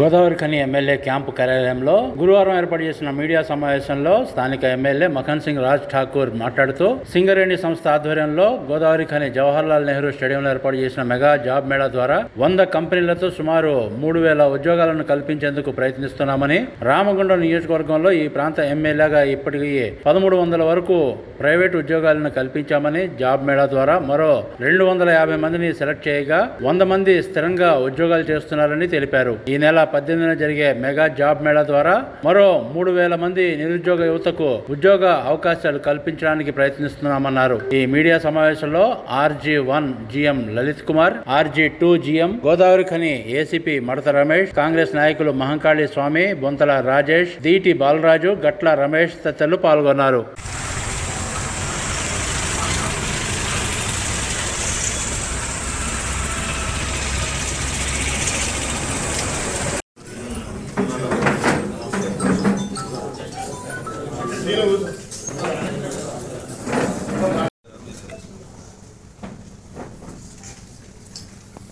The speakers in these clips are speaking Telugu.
గోదావరి ఖని ఎమ్మెల్యే క్యాంపు కార్యాలయంలో గురువారం ఏర్పాటు చేసిన మీడియా సమావేశంలో స్థానిక ఎమ్మెల్యే మఖన్ సింగ్ రాజ్ ఠాకూర్ మాట్లాడుతూ సింగరేణి సంస్థ ఆధ్వర్యంలో గోదావరి ఖని జవహర్ లాల్ నెహ్రూ స్టేడియంలో ఏర్పాటు చేసిన మెగా జాబ్ మేళా ద్వారా వంద కంపెనీలతో సుమారు మూడు వేల ఉద్యోగాలను కల్పించేందుకు ప్రయత్నిస్తున్నామని రామగుండం నియోజకవర్గంలో ఈ ప్రాంత ఎమ్మెల్యేగా ఇప్పటికీ పదమూడు వందల వరకు ప్రైవేటు ఉద్యోగాలను కల్పించామని జాబ్ మేళా ద్వారా మరో రెండు వందల యాభై మందిని సెలెక్ట్ చేయగా వంద మంది స్థిరంగా ఉద్యోగాలు చేస్తున్నారని తెలిపారు. ఈ నెల పద్దెనిమిదిన జరిగే మెగా జాబ్ మేళా ద్వారా మరో మూడు వేల మంది నిరుద్యోగ యువతకు ఉద్యోగ అవకాశాలు కల్పించడానికి ప్రయత్నిస్తున్నామన్నారు. ఈ మీడియా సమావేశంలో RG one GM Lalit Kumar RG two GM Godavarikhani ACP మడత రమేష్ కాంగ్రెస్ నాయకులు మహంకాళి స్వామి బొంతల రాజేష్ దీటి బాలరాజు గట్ల రమేష్ తదితరులు పాల్గొన్నారు.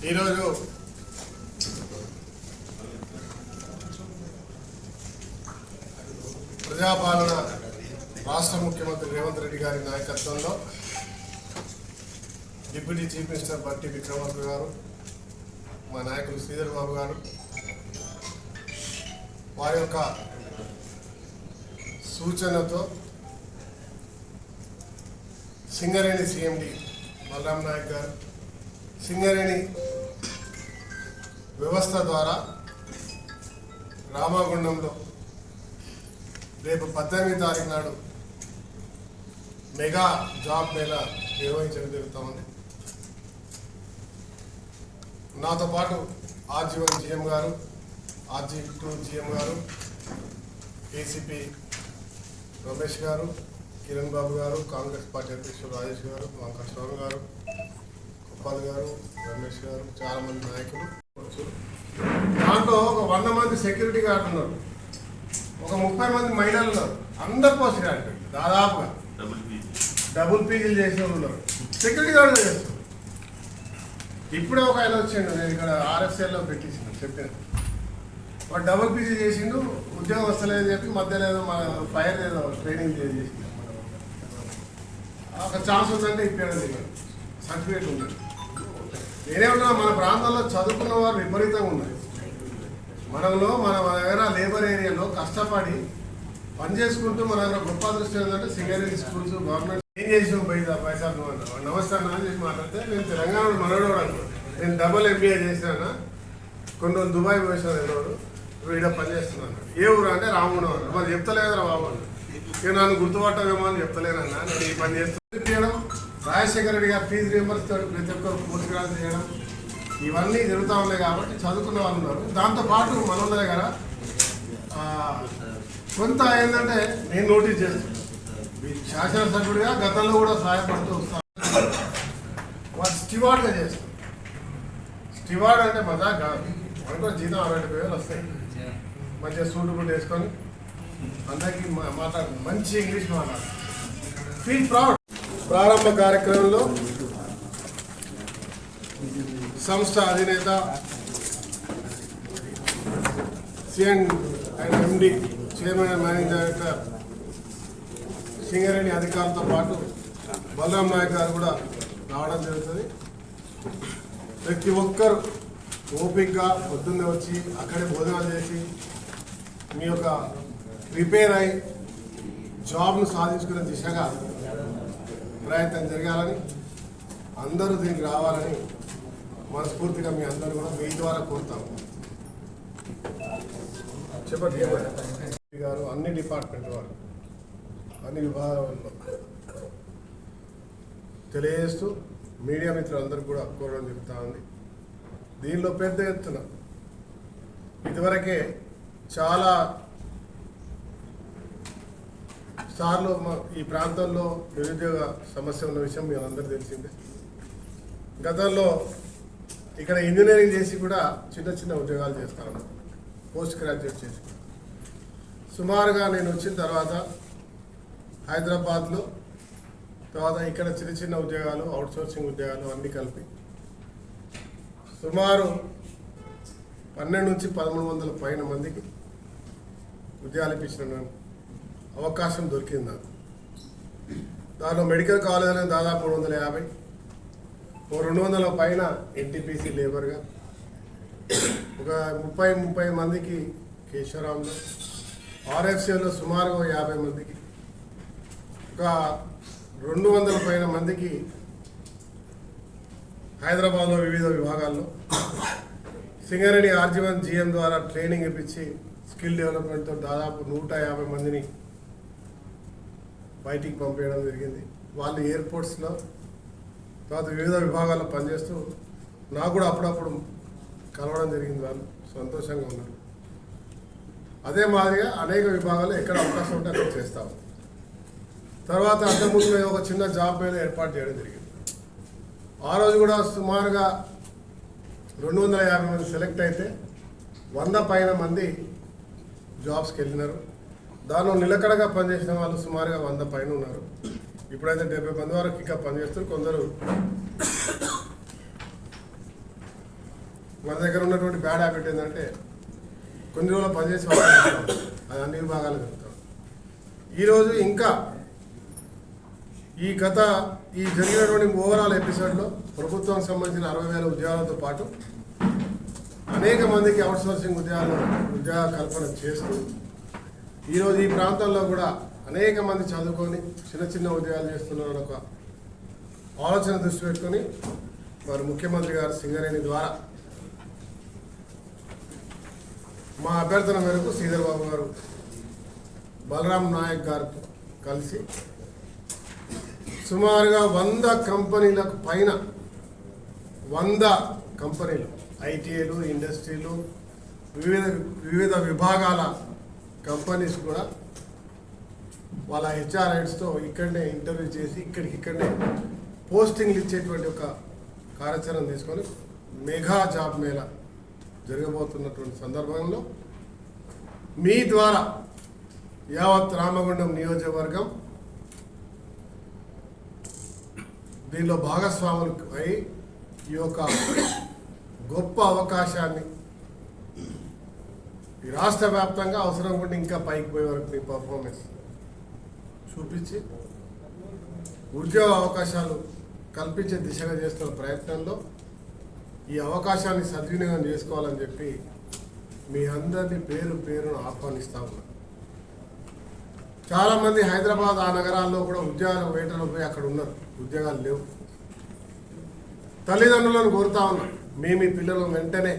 ఈరోజు ప్రజాపాలన రాష్ట్ర ముఖ్యమంత్రి రేవంత్ రెడ్డి గారి నాయకత్వంలో డిప్యూటీ చీఫ్ మినిస్టర్ బట్టి విక్రమార్క గారు మా నాయకులు శ్రీధర్ బాబు గారు వారి యొక్క సూచనతో సింగరేణి సిఎండి బలరాం నాయక్ గారు సింగరేణి వ్యవస్థ ద్వారా రామగుండంలో రేపు పద్దెనిమిది తారీఖు నాడు మెగా జాబ్ మేళా నిర్వహించడం జరుగుతూ ఉంది. నాతో పాటు ఆర్జీ వన్ జిఎం గారు ఆర్జీ టూ జిఎం గారు ఏసీపీ రమేష్ గారు కిరణ్ బాబు గారు కాంగ్రెస్ పార్టీ అధ్యక్షుడు రాజేష్ గారు వెంకట స్వామి గారు గోపాల్ గారు రమేష్ గారు చాలా మంది నాయకులు. దాంట్లో ఒక వంద మంది సెక్యూరిటీ గార్డు ఉన్నారు. ఒక ముప్పై మంది మహిళలు ఉన్నారు. అందరు పోస్ట్ గ్రాడ్యుయేట్ దాదాపుగా. డబుల్ పీజీలు చేసిన ఉన్నారు. సెక్యూరిటీ గార్డు చేస్తారు. ఇప్పుడే ఒక ఆయన వచ్చిండు నేను ఇక్కడ ఆర్ఎస్ఎల్లో పెట్టేసిండు చెప్పాను. వాడు డబుల్ పీజీ చేసిండు ఉద్యోగం వస్తలేదని చెప్పి మధ్యలో ఏదో మన ఫైర్ ఏదో ట్రైనింగ్ చేసిండు. ఒక ఛాన్స్ ఉందంటే ఇప్పాడు సర్టిఫికేట్ ఉంది నేనేమన్నా మన ప్రాంతంలో చదువుకున్న వారు విపరీతంగా ఉన్నారు. మనలో మన మన దగ్గర లేబర్ ఏరియాలో కష్టపడి పని చేసుకుంటూ మన దగ్గర గొప్ప దృష్టి ఏంటంటే సింగరేణి స్కూల్స్ గవర్నమెంట్. ఏం చేసాం పైసా పైసా నువ్వు నమస్తే అని చెప్పి మాట్లాడితే నేను తెలంగాణ మనడోడు అనుకో నేను డబుల్ ఎంబీఏ చేశాను కొన్ని రోజులు దుబాయ్ పోయినా ఎన్నోడు వీడ పని చేస్తున్నాను ఏ ఊరు అంటే రాముడు అన్న మరి చెప్తలేదురా బాబు అన్న. ఇక నన్ను గుర్తుపట్టవేమో అని చెప్తలేనన్నా. నేను ఈ పని చేస్తాను రాజశేఖర రెడ్డి గారు ఫీజు రియంబర్స్ ప్రతి ఒక్కరు పోస్ట్ చేయడం ఇవన్నీ జరుగుతూ ఉన్నాయి కాబట్టి చదువుకున్న వాళ్ళు ఉన్నారు. దాంతోపాటు మన దగ్గర కొంత ఏంటంటే నేను నోటీస్ చేస్తాను ఈ శాసనసభ్యుడిగా గతంలో కూడా సహాయపడుతూ వస్తాను. వాడు స్టివార్డ్గా చేస్తాను స్టివార్డ్ అంటే మజా కాదు. మనకు జీతం అరవై వేలు వస్తాయి. మంచిగా సూటు కూడా వేసుకొని అందరికీ మా- మాట్లాడు మంచి ఇంగ్లీష్ మాట్లాడు. ఫీల్ ప్రౌడ్ ప్రారంభ కార్యక్రమంలో సంస్థ అధినేత CN and MD chairman and managing director Singareni అధికారులతో పాటు బలరాం నాయక్ గారు కూడా రావడం జరుగుతుంది. ప్రతి ఒక్కరు ఓపిక్గా పొద్దున్నే వచ్చి అక్కడే భోజనాలు చేసి మీ యొక్క రిపేర్ అయి జాబ్ను సాధించుకునే దిశగా ప్రయత్నం జరగాలని అందరూ దీనికి రావాలని మనస్ఫూర్తిగా మీ అందరూ కూడా మీ ద్వారా కోరుతాం. చెప్పండి గారు అన్ని డిపార్ట్మెంట్ వారు అన్ని విభాగాల్లో తెలియజేస్తూ మీడియా మిత్రులందరూ కూడా కోరడం చెప్తా ఉంది. దీనిలో పెద్ద ఎత్తున ఇదివరకే చాలా సార్లు మా- ఈ ప్రాంతంలో నిరుద్యోగ సమస్య ఉన్న విషయం మీ అందరూ తెలిసిందే. గతంలో ఇక్కడ ఇంజనీరింగ్ చేసి కూడా చిన్న చిన్న ఉద్యోగాలు చేస్తా ఉన్నాను పోస్ట్ గ్రాడ్యుయేట్ చేసి. సుమారుగా నేను వచ్చిన తర్వాత హైదరాబాద్లో తర్వాత ఇక్కడ చిన్న చిన్న ఉద్యోగాలు అవుట్సోర్సింగ్ ఉద్యోగాలు అన్నీ కలిపి సుమారు పన్నెండు నుంచి పదమూడు వందల పైన మందికి ఉద్యోగాలు ఇప్పించిన అవకాశం దొరికింది నాకు. దానిలో మెడికల్ కాలేజీలో దాదాపు మూడు వందల యాభై ఓ రెండు వందల పైన ఎన్టీపీసీ లేబర్గా ఒక ముప్పై ముప్పై మందికి కేశవరాంలో ఆర్ఎఫ్సీలో సుమారుగా ఓ యాభై మందికి ఒక రెండు వందల పైన మందికి హైదరాబాద్లో వివిధ విభాగాల్లో సింగరేణి ఆర్జీవన్ జిఎం ద్వారా ట్రైనింగ్ ఇప్పించి స్కిల్ డెవలప్మెంట్తో దాదాపు నూట యాభై మందిని బయటికి పంపేయడం జరిగింది. వాళ్ళు ఎయిర్పోర్ట్స్లో తర్వాత వివిధ విభాగాల్లో పనిచేస్తూ నాకు కూడా అప్పుడప్పుడు కలవడం జరిగింది వాళ్ళు. సంతోషంగా ఉన్నారు. అదే మాదిరిగా అనేక విభాగాలు ఎక్కడ అవకాశం ఉంటే అక్కడ చేస్తాము తర్వాత అంతకుముందు మేము ఒక చిన్న జాబ్ మీద ఏర్పాటు చేయడం జరిగింది. ఆ రోజు కూడా సుమారుగా రెండు వందల యాభై మంది సెలెక్ట్ అయితే వంద పైన మంది జాబ్స్కి వెళ్ళినారు. దానిలో నిలకడగా పనిచేసిన వాళ్ళు సుమారుగా వంద పైన ఉన్నారు. ఇప్పుడైతే డెబ్బై మంది వరకు ఇంకా పనిచేస్తారు కొందరు మన దగ్గర ఉన్నటువంటి బ్యాడ్ హ్యాబిట్ ఏంటంటే కొన్ని రోజులు పనిచేసి వాళ్ళు అది అన్ని విభాగాలు జరుగుతాం ఈరోజు ఇంకా ఈ గత ఈ జరిగినటువంటి ఓవరాల్ ఎపిసోడ్లో ప్రభుత్వానికి సంబంధించిన అరవై వేల ఉద్యోగాలతో పాటు అనేక మందికి అవుట్సోర్సింగ్ ఉద్యోగాలు ఉద్యోగ కల్పన చేస్తూ ఈరోజు ఈ ప్రాంతంలో కూడా అనేక మంది చదువుకొని చిన్న చిన్న ఉద్యోగాలు చేస్తున్నారని ఒక ఆలోచన దృష్టి పెట్టుకొని వారు ముఖ్యమంత్రి గారు సింగరేణి ద్వారా మా అభ్యర్థన మేరకు శ్రీధర్ బాబు గారు బలరాం నాయక్ గారితో కలిసి సుమారుగా వంద కంపెనీలకు పైన వంద కంపెనీలు ఐటీఐలు ఇండస్ట్రీలు వివిధ వివిధ విభాగాల కంపెనీస్ కూడా వాళ్ళ హెచ్ఆర్ఐడ్స్తో ఇక్కడనే ఇంటర్వ్యూ చేసి ఇక్కడికి ఇక్కడనే పోస్టింగ్లు ఇచ్చేటువంటి ఒక కార్యాచరణ తీసుకొని మెగా జాబ్ మేళా జరగబోతున్నటువంటి సందర్భంలో మీ ద్వారా యావత్ రామగుండం నియోజకవర్గం దీనిలో భాగస్వాములు అయి ఈ యొక్క గొప్ప అవకాశాన్ని ఈ రాష్ట్ర వ్యాప్తంగా అవసరం కూడా ఇంకా పైకి పోయే వరకు మీ పర్ఫార్మెన్స్ చూపించి ఉద్యోగ అవకాశాలు కల్పించే దిశగా చేస్తున్న ప్రయత్నంలో ఈ అవకాశాన్ని సద్వినియోగం చేసుకోవాలని చెప్పి మీ అందరినీ పేరు పేరును ఆహ్వానిస్తా ఉన్నా. చాలామంది హైదరాబాద్ ఆ నగరాల్లో కూడా ఉద్యోగాలు వేటలో పోయి అక్కడ ఉన్నారు. ఉద్యోగాలు లేవు. తల్లిదండ్రులను కోరుతా ఉన్నా. మీ మీ పిల్లలు వెంటనే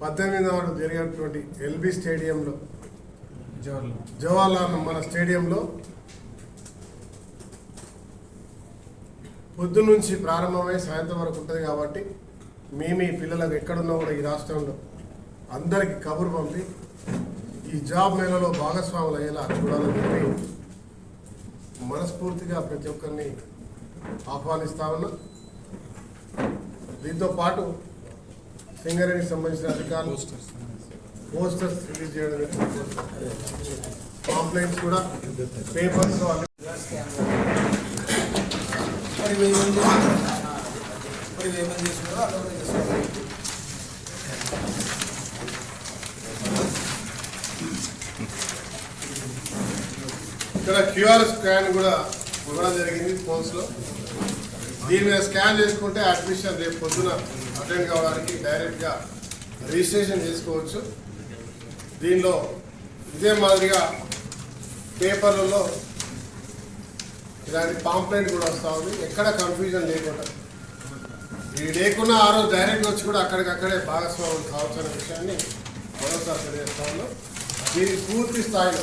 పద్దెనిమిది నాడు జరిగినటువంటి ఎల్బీ స్టేడియంలో జవహర్లాల్. మన స్టేడియంలో పొద్దు నుంచి ప్రారంభమై సాయంత్రం వరకు ఉంటుంది కాబట్టి మీ మీ పిల్లలకు ఎక్కడున్నా కూడా ఈ రాష్ట్రంలో అందరికీ కబురు పంపి ఈ జాబ్ మేళలో భాగస్వాములు అయ్యేలా చూడాలని చెప్పి మనస్ఫూర్తిగా ప్రతి ఒక్కరిని ఆహ్వానిస్తా ఉన్నా. దీంతో పాటు సింగరేణికి సంబంధించిన అధికారులు పోస్టర్స్ రిలీజ్ చేయడం కాంప్లైంట్స్ కూడా పేపర్స్ ఇక్కడ క్యూఆర్ స్కాన్ కూడా ఇవ్వడం జరిగింది ఫోన్స్లో దీని మీద స్కాన్ చేసుకుంటే అడ్మిషన్ రేపు పొద్దున అటెండ్ కావడానికి డైరెక్ట్గా రిజిస్ట్రేషన్ చేసుకోవచ్చు. దీనిలో ఇదే మాదిరిగా పేపర్లలో ఇలాంటి పాంప్లెంట్ కూడా వస్తూ ఉంది. ఎక్కడ కన్ఫ్యూజన్ లేకుండా. ఇది లేకుండా ఆ రోజు డైరెక్ట్ వచ్చి కూడా అక్కడికక్కడే భాగస్వామ్యం కావచ్చు అనే విషయాన్ని మరోసారి తెలియజేస్తా ఉన్నాం. దీని పూర్తి స్థాయిలో